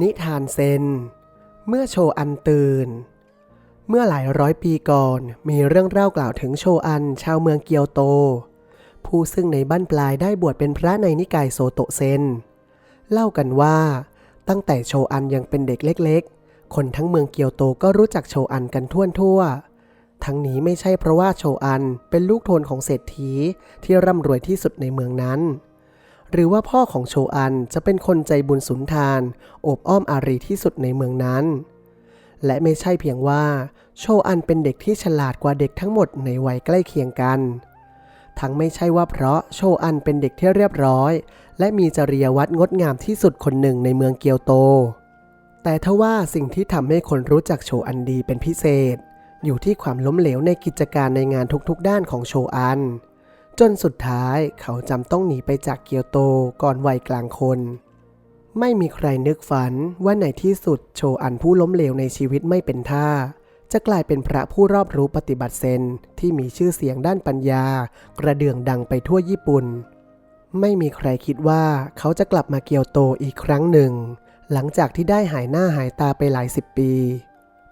นิทานเซน เมื่อโชอันตื่น เมื่อหลายร้อยปีก่อนมีเรื่องเล่ากล่าวถึงโชอันชาวเมืองเกียวโต ผู้ซึ่งในบ้านปลายได้บวชเป็นพระในนิกายโซโตเซน เล่ากันว่า ตั้งแต่โชอันยังเป็นเด็กเล็ก ๆ คนทั้งเมืองเกียวโตก็รู้จักโชอันกันทั่วทั่วๆทั้งนี้ไม่ใช่เพราะว่าโชอันเป็นลูกโทนของเศรษฐีที่ร่ำรวยที่สุดในเมืองนั้น หรือว่าพ่อของโชอันจะเป็นคนใจบุญสุนทานโอบอ้อมอารีที่สุดในเมืองนั้น และไม่ใช่เพียงว่า โชอันเป็นเด็กที่ฉลาดกว่าเด็กทั้งหมดในวัยใกล้เคียงกัน ทั้งไม่ใช่ว่าเพราะโชอันเป็นเด็กที่เรียบร้อย และมีจริยวัตรงดงามที่สุดคนหนึ่งในเมืองเกียวโต แต่ทว่าสิ่งที่ทำให้คนรู้จักโชอันดีเป็นพิเศษ อยู่ที่ความล้มเหลวในกิจการในงานทุกๆด้านของโชอัน จนสุดท้ายเขาจำต้องหนีไปจากเกียวโตก่อนวัยกลางคน ไม่มีใครนึกฝันว่าในที่สุดโชอันผู้ล้มเหลวในชีวิตไม่เป็นท่า จะกลายเป็นพระผู้รอบรู้ปฏิบัติเซนที่มีชื่อเสียงด้านปัญญา กระเดื่องดังไปทั่วญี่ปุ่น ไม่มีใครคิดว่าเขาจะกลับมาเกียวโตอีกครั้งหนึ่ง หลังจากที่ได้หายหน้าหายตาไปหลายสิบปี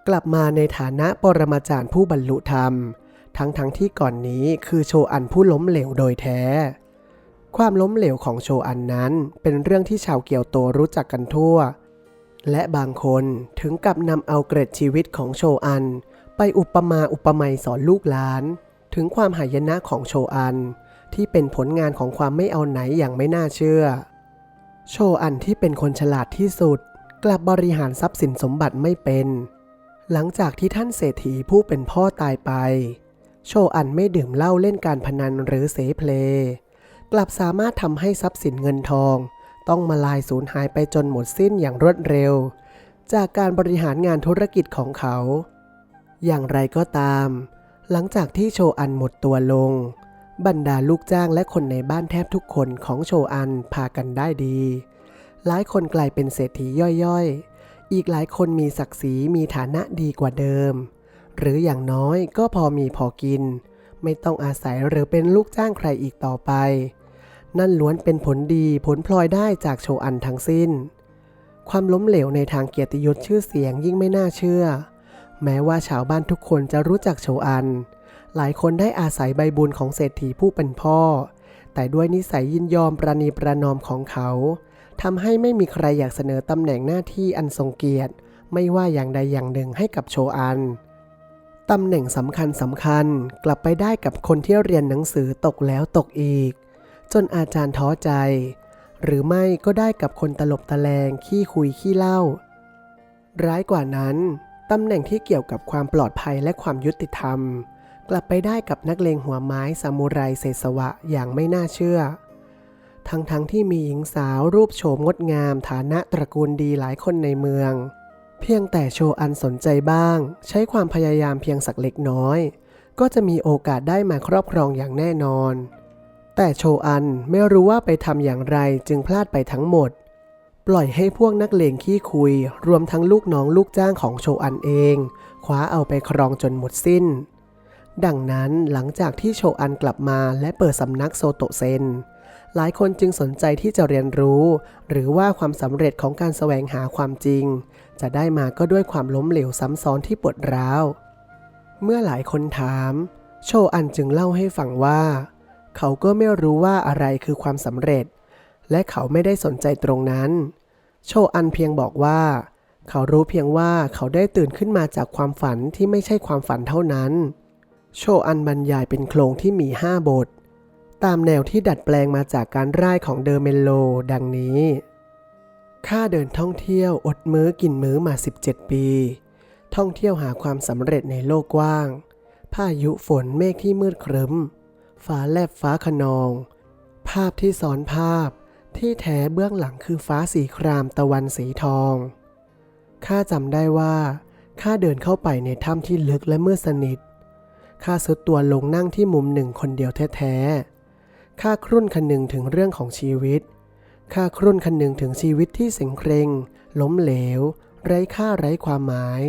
กลับมาในฐานะปรมาจารย์ผู้บรรลุธรรม ทั้งๆทที่ก่อนนี้คือโชอันผู้ล้มเหลวโดยแท้ ความล้มเหลวของโชอันนั้นเป็นเรื่องที่ชาวเกียวโตรู้จักกันทั่ว และบางคนถึงกับนำเอาเกร็ดชีวิตของโชอัน ไปอุปมาอุปไมยสอนลูกหลาน ถึงความหายนะของโชอัน ที่เป็นผลงานของความไม่เอาไหนอย่างไม่น่าเชื่อ โชอันที่เป็นคนฉลาดที่สุด กลับบริหารทรัพย์สินสมบัติไม่เป็น หลังจากที่ท่านเศรษฐีผู้เป็นพ่อตายไป โชอันไม่ดื่มเหล้าเล่นการพนันหรือเสเพล กลับสามารถทำให้ทรัพย์สินเงินทอง ต้องมาลายสูญหายไปจนหมดสิ้นอย่างรวดเร็ว จากการบริหารงานธุรกิจของเขา อย่างไรก็ตาม หลังจากที่โชอันหมดตัวลง บรรดาลูกจ้างและคนในบ้านแทบทุกคนของโชอันพากันได้ดี หลายคนกลายเป็นเศรษฐีย่อยๆ อีกหลายคนมีศักดิ์ศรีมีฐานะดีกว่าเดิม หรืออย่างน้อยก็พอมีพอกิน ไม่ต้องอาศัยหรือเป็นลูกจ้างใครอีกต่อไป นั่นล้วนเป็นผลดีผลพลอยได้จากโชอันทั้งสิ้น ความล้มเหลวในทางเกียรติยศชื่อเสียงยิ่งไม่น่าเชื่อ แม้ว่าชาวบ้านทุกคนจะรู้จักโชอัน หลายคนได้อาศัยใบบุญของเศรษฐีผู้เป็นพ่อ แต่ด้วยนิสัยยินยอมประนีประนอมของเขาทำให้ไม่มีใครอยากเสนอตำแหน่งหน้าที่อันทรงเกียรติ ไม่ว่าอย่างใดอย่างหนึ่งให้กับโชอัน ตำแหน่งสำคัญสำคัญกลับไปได้กับคนที่เรียนหนังสือตกแล้วตกอีก จนอาจารย์ท้อใจ หรือไม่ก็ได้กับคนตลบตะแลงขี้คุยขี้เล่า ร้ายกว่านั้นตำแหน่งที่เกี่ยวกับความปลอดภัยและความยุติธรรม กลับไปได้กับนักเลงหัวไม้ซามูไรเศษสวะอย่างไม่น่าเชื่อ ทั้งๆทที่มีหญิงสาวรูปโฉมงดงามฐานะตระกูลดีหลายคนในเมือง เพียงแต่โชอันสนใจบ้าง ใช้ความพยายามเพียงสักเล็กน้อย ก็จะมีโอกาสได้มาครอบครองอย่างแน่นอน แต่โชอันไม่รู้ว่าไปทำอย่างไรจึงพลาดไปทั้งหมด ปล่อยให้พวกนักเลงขี้คุย รวมทั้งลูกน้องลูกจ้างของโชอันเอง คว้าเอาไปครองจนหมดสิ้น ดังนั้นหลังจากที่โชอันกลับมาและเปิดสำนักโซโตเซนหลายคนจึงสนใจที่จะเรียนรู้ หรือว่าความสำเร็จของการแสวงหาความจริง จะได้มาก็ด้วยความล้มเหลวซ้ำซ้อนที่ปวดร้าว เมื่อหลายคนถาม โชอันจึงเล่าให้ฟังว่า เขาก็ไม่รู้ว่าอะไรคือความสำเร็จ และเขาไม่ได้สนใจตรงนั้น โชอันเพียงบอกว่า เขารู้เพียงว่าเขาได้ตื่นขึ้นมาจากความฝันที่ไม่ใช่ความฝันเท่านั้น โชอันบรรยายเป็นโครงที่มีห้าบท ตามแนวที่ดัดแปลงมาจากการร่ายของเดอร์เมโล ดังนี้ ข้าเดินท่องเที่ยวอดมื้อกินมื้อมา 17 ปี ท่องเที่ยวหาความสำเร็จในโลกกว้าง พายุฝนเมฆที่มืดครึ้ม ฟ้าแลบฟ้าขนอง ภาพที่ซ้อนภาพที่แท้เบื้องหลังคือฟ้าสีครามตะวันสีทอง ข้าจำได้ว่าข้าเดินเข้าไปในถ้ำที่ลึกและมืดสนิท ข้าสุดตัวลงนั่งที่มุมหนึ่งคนเดียวแท้ๆ ข้าครุ่นคันหนึ่งถึงเรื่องของชีวิต ข้าครุ่นคันหนึ่งถึงชีวิตที่เสงเครงล้มเหลว ไร้ค่าไร้ความหมาย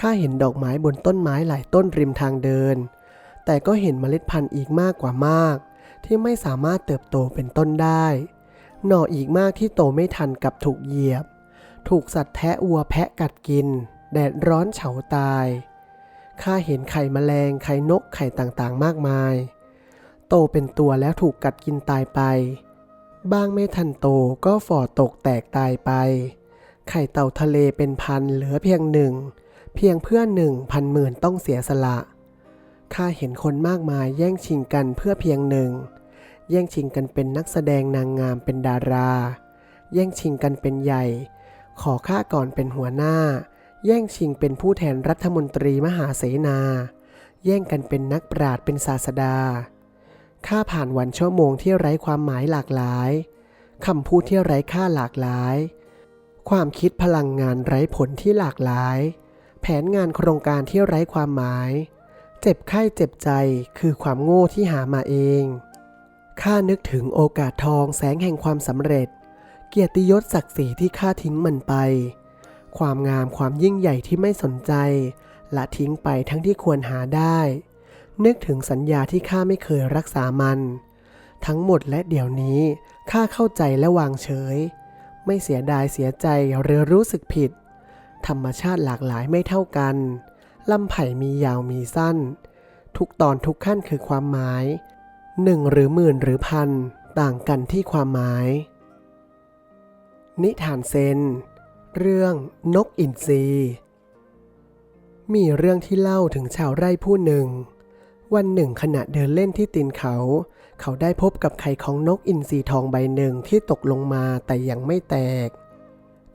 ข้าเห็นดอกไม้บนต้นไม้หลายต้นริมทางเดิน แต่ก็เห็นเมล็ดพันธุ์อีกมากกว่ามาก ที่ไม่สามารถเติบโตเป็นต้นได้ หน่ออีกมากที่โตไม่ทันกับถูกเหยียบ ถูกสัตว์แทะวัวแพะกัดกิน แดดร้อนเฉาตาย ข้าเห็นไข่แมลงไข่นกไข่ต่างๆ มากมาย โตเป็นตัวแล้วถูกกัดกินตายไป บ้างไม่ทันโตก็ฝ่อตกแตกตายไป ไข่เต่าทะเลเป็นพันเหลือเพียงหนึ่ง เพียงเพื่อหนึ่งพันหมื่นต้องเสียสละ ข้าเห็นคนมากมายแย่งชิงกันเพื่อเพียงหนึ่ง แย่งชิงกันเป็นนักแสดงนางงามเป็นดารา แย่งชิงกันเป็นใหญ่ ขอข้าก่อนเป็นหัวหน้า แย่งชิงเป็นผู้แทนรัฐมนตรีมหาเสนา แย่งกันเป็นนักปราชญ์เป็นศาสดา ข้าผ่านวันชั่วโมงที่ไร้ความหมายหลากหลายคำพูดที่ไร้ค่าหลากหลาย ความคิดพลังงานไร้ผลที่หลากหลาย แผนงานโครงการที่ไร้ความหมาย เจ็บไข้เจ็บใจคือความโง่ที่หามาเอง ข้านึกถึงโอกาสทองแสงแห่งความสำเร็จ เกียรติยศศักดิ์ศรีที่ข้าทิ้งมันไป ความงามความยิ่งใหญ่ที่ไม่สนใจ ละทิ้งไปทั้งที่ควรหาได้ นึกถึงสัญญาที่ข้าไม่เคยรักษามัน ทั้งหมดและเดี๋ยวนี้ข้าเข้าใจและวางเฉย ไม่เสียดายเสียใจหรือรู้สึกผิด ธรรมชาติหลากหลายไม่เท่ากันลำไผ่มียาวมีสั้น ทุกตอนทุกขั้นคือความหมายหนึ่งหรือหมื่นหรือพันต่างกันที่ความหมาย นิทานเซน เรื่องนกอินทรีมีเรื่องที่เล่าถึงชาวไร่ผู้หนึ่ง วันหนึ่งขณะเดินเล่นที่ตีนเขา เขาได้พบกับไข่ของนกอินทรีทองใบหนึ่งที่ตกลงมาแต่ยังไม่แตก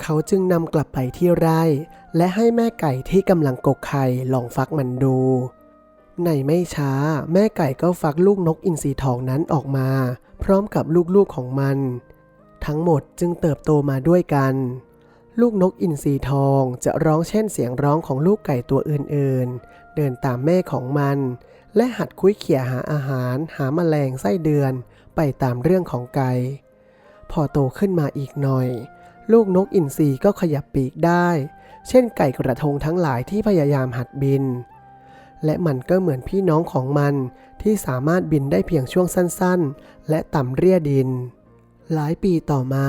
เขาจึงนำกลับไปที่ไร่ และให้แม่ไก่ที่กำลังกกไข่ลองฟักมันดู ในไม่ช้า แม่ไก่ก็ฟักลูกนกอินทรีทองนั้นออกมา พร้อมกับลูกๆของมัน ทั้งหมดจึงเติบโตมาด้วยกัน ลูกนกอินทรีทองจะร้องเช่นเสียงร้องของลูกไก่ตัวอื่นๆ เดินตามแม่ของมัน และหัดคุ้ยเขี่ยหาอาหารหาแมลงไส้เดือนไปตามเรื่องของไก่พอโตขึ้นมาอีกหน่อย ลูกนกอินทรีก็ขยับปีกได้ เช่นไก่กระทงทั้งหลายที่พยายามหัดบิน และมันก็เหมือนพี่น้องของมันที่สามารถบินได้เพียงช่วงสั้นๆ และต่ำเรียดิน หลายปีต่อมา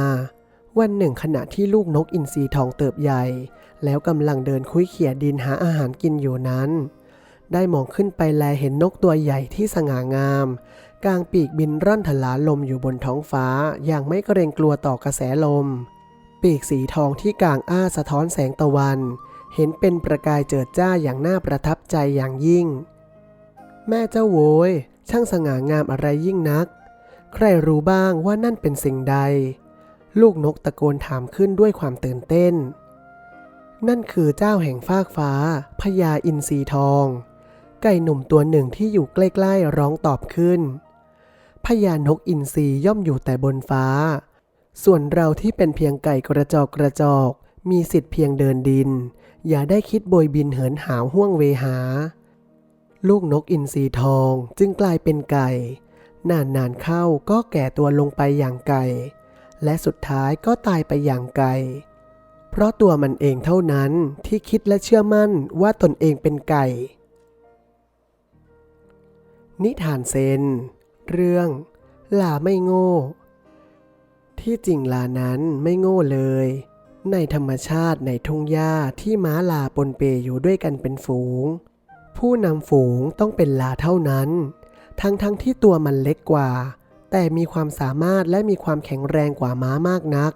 วันหนึ่งขณะที่ลูกนกอินทรีทองเติบใหญ่ แล้วกำลังเดินคุ้ยเขี่ยดินหาอาหารกินอยู่นั้น ได้มองขึ้นไปแลเห็นนกตัวใหญ่ที่สง่างาม กลางปีกบินร่อนถลาลมอยู่บนท้องฟ้า อย่างไม่เกรงกลัวต่อกระแสลม ปีกสีทองที่กลางอ้าสะท้อนแสงตะวัน เห็นเป็นประกายเจิดจ้าอย่างน่าประทับใจอย่างยิ่ง แม่เจ้าโวยช่างสง่างามอะไรยิ่งนัก ใครรู้บ้างว่านั่นเป็นสิ่งใด ลูกนกตะโกนถามขึ้นด้วยความตื่นเต้น นั่นคือเจ้าแห่งฟากฟ้าพญาอินทรีทอง ไก่หนุ่มตัวหนึ่งที่อยู่ใกล้ๆร้องตอบขึ้น พญานกอินทรีย่อมอยู่แต่บนฟ้า ส่วนเราที่เป็นเพียงไก่กระจอกกระจอก มีสิทธิ์เพียงเดินดิน อย่าได้คิดโบยบินเหินหาวห่วงเวหา ลูกนกอินทรีทองจึงกลายเป็นไก่ นานๆเข้าก็แก่ตัวลงไปอย่างไก่ และสุดท้ายก็ตายไปอย่างไก่เพราะตัวมันเองเท่านั้นที่คิดและเชื่อมั่นว่าตนเองเป็นไก่ นิทานเซน เรื่อง ลาไม่โง่ ที่จริงลานั้นไม่โง่เลย ในธรรมชาติในทุ่งหญ้าที่ม้าลาปนเปอยู่ด้วยกันเป็นฝูง ผู้นำฝูงต้องเป็นลาเท่านั้น ทั้งทั้งที่ตัวมันเล็กกว่า แต่มีความสามารถและมีความแข็งแรงกว่าม้ามากนัก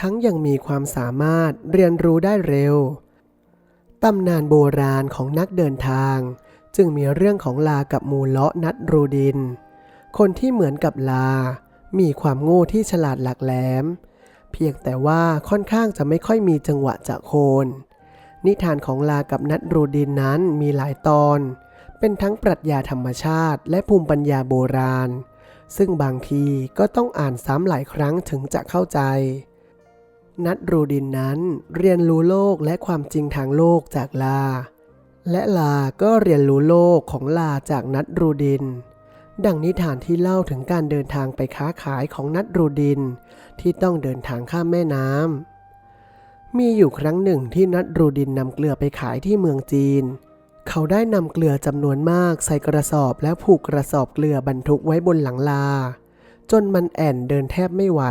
ทั้งยังมีความสามารถเรียนรู้ได้เร็วตำนานโบราณของนักเดินทาง จึงมีเรื่องของลากับมูเลาะนัดรูดิน คนที่เหมือนกับลา มีความโง่ที่ฉลาดหลักแหลม เพียงแต่ว่าค่อนข้างจะไม่ค่อยมีจังหวะจะโคน นิทานของลากับนัดรูดินนั้นมีหลายตอน เป็นทั้งปรัชญาธรรมชาติและภูมิปัญญาโบราณ ซึ่งบางทีก็ต้องอ่านซ้ำหลายครั้งถึงจะเข้าใจนัดรูดินนั้นเรียนรู้โลกและความจริงทางโลกจากลา และลาก็เรียนรู้โลกของลาจากนัดรูดิน ดังนิทานที่เล่าถึงการเดินทางไปค้าขายของนัดรูดิน ที่ต้องเดินทางข้ามแม่น้ำมีอยู่ครั้งหนึ่งที่นัดรูดินนำเกลือไปขายที่เมืองจีน เขาได้นำเกลือจำนวนมากใส่กระสอบแล้วผูกกระสอบเกลือบรรทุกไว้บนหลังลา จนมันแอ่นเดินแทบไม่ไหว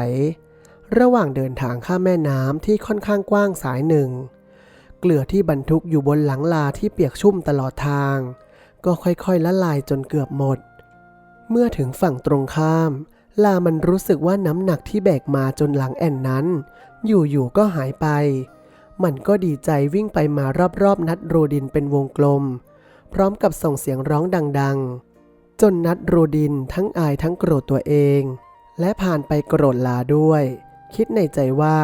ระหว่างเดินทางข้ามแม่น้ำที่ค่อนข้างกว้างสายหนึ่ง เกลือที่บรรทุกอยู่บนหลังลาที่เปียกชุ่มตลอดทาง ก็ค่อยๆละลายจนเกือบหมด เมื่อถึงฝั่งตรงข้าม ลามันรู้สึกว่าน้ำหนักที่แบกมาจนหลังแอ่นนั้น อยู่ๆก็หายไป มันก็ดีใจวิ่งไปมารอบๆ นัดโรดินเป็นวงกลม พร้อมกับส่งเสียงร้องดังๆ จนนัดโรดินทั้งอายทั้งโกรธตัวเอง และผ่านไปโกรธลาด้วย คิดในใจว่า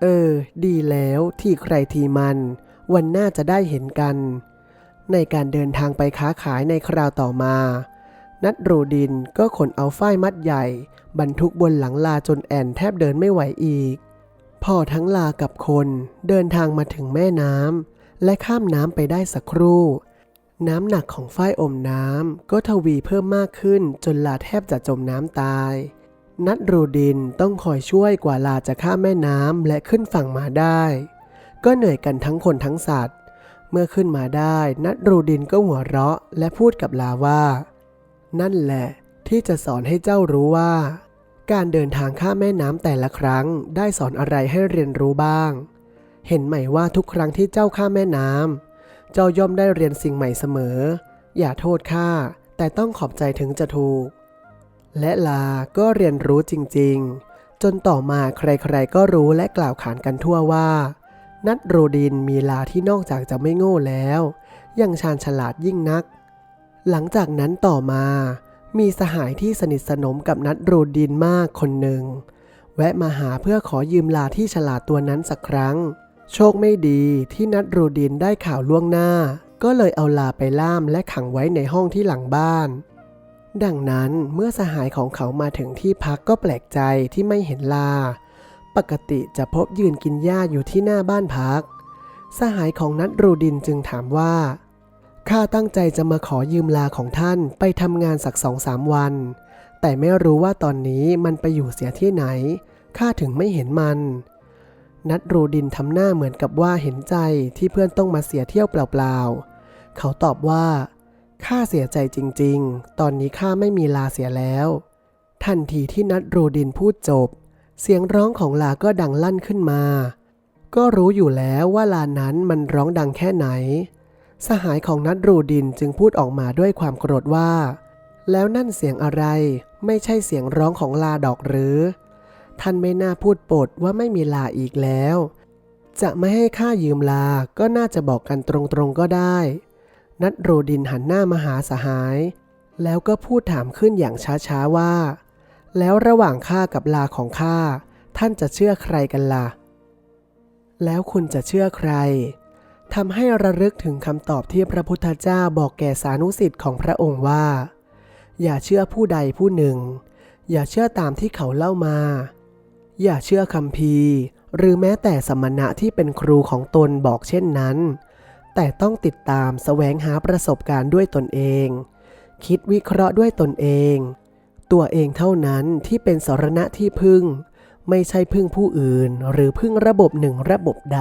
เออ ดีแล้วที่ใครทีมัน วันหน้าจะได้เห็นกัน ในการเดินทางไปค้าขายในคราวต่อมา นัดโรดินก็ขนเอาฝ้ายมัดใหญ่ บรรทุกบนหลังลาจนแอนแทบเดินไม่ไหวอีก พอทั้งลากับคนเดินทางมาถึงแม่น้ำและข้ามน้ำไปได้สักครู่ น้ำหนักของฝ้ายอมน้ำก็ทวีเพิ่มมากขึ้นจนลาแทบจะจมน้ำตาย นัดโรดินต้องคอยช่วยกว่าลาจะข้ามแม่น้ำและขึ้นฝั่งมาได้ ก็เหนื่อยกันทั้งคนทั้งสัตว์ เมื่อขึ้นมาได้ นัดโรดินก็หัวเราะและพูดกับลาว่า นั่นแหละที่จะสอนให้เจ้ารู้ว่า การเดินทางข้ามแม่น้ำแต่ละครั้งได้สอนอะไรให้เรียนรู้บ้าง เห็นไหมว่าทุกครั้งที่เจ้าข้ามแม่น้ำเจ้าย่อมได้เรียนสิ่งใหม่เสมอ อย่าโทษข้าแต่ต้องขอบใจถึงจะถูก และลาก็เรียนรู้จริงๆ จนต่อมาใครๆก็รู้และกล่าวขานกันทั่วว่า นัดโรดินมีลาที่นอกจากจะไม่โง่แล้ว ยังชาญฉลาดยิ่งนัก หลังจากนั้นต่อมา มีสหายที่สนิทสนมกับนัดโรดินมากคนหนึ่ง แวะมาหาเพื่อขอยืมลาที่ฉลาดตัวนั้นสักครั้ง โชคไม่ดีที่นัดโรดินได้ข่าวล่วงหน้า ก็เลยเอาลาไปล่ามและขังไว้ในห้องที่หลังบ้าน ดังนั้นเมื่อสหายของเขามาถึงที่พักก็แปลกใจที่ไม่เห็นลา ปกติจะพบยืนกินหญ้าอยู่ที่หน้าบ้านพัก สหายของนัดโรดินจึงถามว่าข้าตั้งใจจะมาขอยืมลาของท่านไปทำงานสักสองสามวัน แต่ไม่รู้ว่าตอนนี้มันไปอยู่เสียที่ไหนข้าถึงไม่เห็นมัน นัดโรดินทำหน้าเหมือนกับว่าเห็นใจที่เพื่อนต้องมาเสียเที่ยวเปล่าๆ เขาตอบว่า ข้าเสียใจจริงๆ ตอนนี้ข้าไม่มีลาเสียแล้ว ทันทีที่นัดโรดินพูดจบ เสียงร้องของลาก็ดังลั่นขึ้นมา ก็รู้อยู่แล้วว่าลานั้นมันร้องดังแค่ไหน สหายของนัดรูดินจึงพูดออกมาด้วยความโกรธว่า แล้วนั่นเสียงอะไร ไม่ใช่เสียงร้องของลาดอกหรือ ท่านไม่น่าพูดปดว่าไม่มีลาอีกแล้ว จะไม่ให้ข้ายืมลาก็น่าจะบอกกันตรงๆก็ได้ นัดรูดินหันหน้ามาหาสหาย แล้วก็พูดถามขึ้นอย่างช้าๆว่า แล้วระหว่างข้ากับลาของข้าท่านจะเชื่อใครกันล่ะ แล้วคุณจะเชื่อใครทำให้ระลึกถึงคำตอบที่พระพุทธเจ้าบอกแก่สานุสิทธิ์ของพระองค์ว่า อย่าเชื่อผู้ใดผู้หนึ่ง อย่าเชื่อตามที่เขาเล่ามา อย่าเชื่อคำพีหรือแม้แต่สมณะที่เป็นครูของตนบอกเช่นนั้น แต่ต้องติดตามแสวงหาประสบการณ์ด้วยตนเอง คิดวิเคราะห์ด้วยตนเอง ตัวเองเท่านั้นที่เป็นสรณะที่พึ่ง ไม่ใช่พึ่งผู้อื่น หรือพึ่งระบบหนึ่งระบบใด